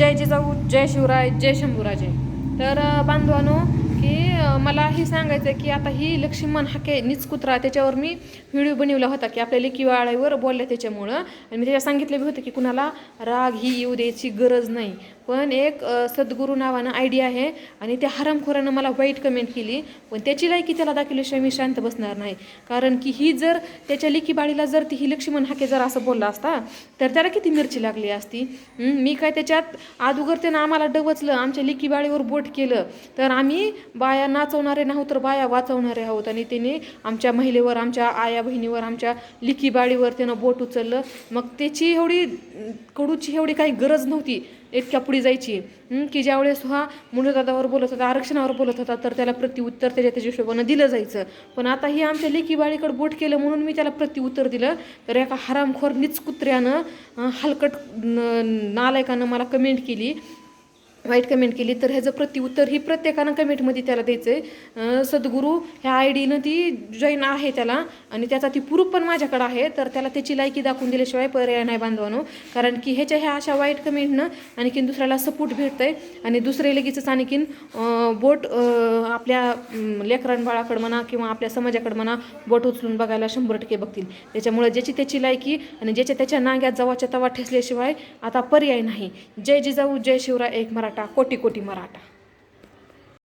जय जिजाऊ जय शिवराय जय शंभूराजे. तर बांधवानो की मला हे सांगायचं आहे की आता ही लक्ष्मण हाके निचकुत्रा त्याच्यावर मी व्हिडिओ बनवला होता की आपल्या लेकीवाळ्यावर बोलल्या त्याच्यामुळं. आणि मी त्याच्यात सांगितलं बी होतं की कुणाला राग ही येऊ द्यायची गरज नाही. पण एक सद्गुरू नावानं आयडिया आहे आणि त्या हरामखोरानं मला वाईट कमेंट केली. पण त्याची लायकी त्याला दाखवल्याशिवाय मी शांत बसणार नाही. कारण की ही जर त्याच्या लेकी बाळीला जर ती ही लक्ष्मण हाके जर असं बोलला असता तर त्याला किती मिरची लागली असती? मी काय त्याच्यात अगोदर त्यानं आम्हाला डवचलं आमच्या लेकी बाळीवर बोट केलं तर आम्ही बाया नाचवणारे नाहो तर बाया वाचवणारे आहोत. आणि त्याने आमच्या महिलेवर आमच्या आया बहिणीवर आमच्या लिकी बाळीवर त्यानं बोट उचललं. मग त्याची एवढी कडूची एवढी काही गरज नव्हती. इतक्या पुढे जायची. की ज्यावेळेस हा मुंडदादावर बोलत होता आरक्षणावर बोलत होता तर त्याला प्रतिउत्तर त्याच्या त्याच्या हिशोबानं दिलं जायचं. पण आता हे आमच्या लेखी बाळीकडे बोट केलं म्हणून मी त्याला प्रतिउत्तर दिलं तर एका हरामखोर निचकुत्र्यानं हलकट नालायकानं मला कमेंट केली. वाईट कमेंट केली तर ह्याचं प्रत्युत्तर ही प्रत्येकानं कमेंटमध्ये त्याला द्यायचं आहे सद्गुरू ह्या आय डीनं ती जॉईन आहे त्याला आणि त्याचा ती प्रूफ पण माझ्याकडे आहे तर त्याला त्याची लायकी दाखवून दिल्याशिवाय पर्याय नाही बांधवानो. कारण की ह्याच्या ह्या अशा वाईट कमेंटनं आणखीन दुसऱ्याला सपोर्ट भेटतं आहे आणि दुसरे लगेचच आणखीन बोट आपल्या अं, बाळाकडं म्हणा किंवा आपल्या समाजाकडं म्हणा बोट उचलून बघायला शंभर टक्के बघतील. त्याच्यामुळं ज्याची त्याची लायकी आणि ज्याच्या त्याच्या नांग्यात जवाच्या तवा ठेसल्याशिवाय आता पर्याय नाही. जय जिजाऊ जय शिवराय एक मराठा. मराठा कोटी कोटी मराठा.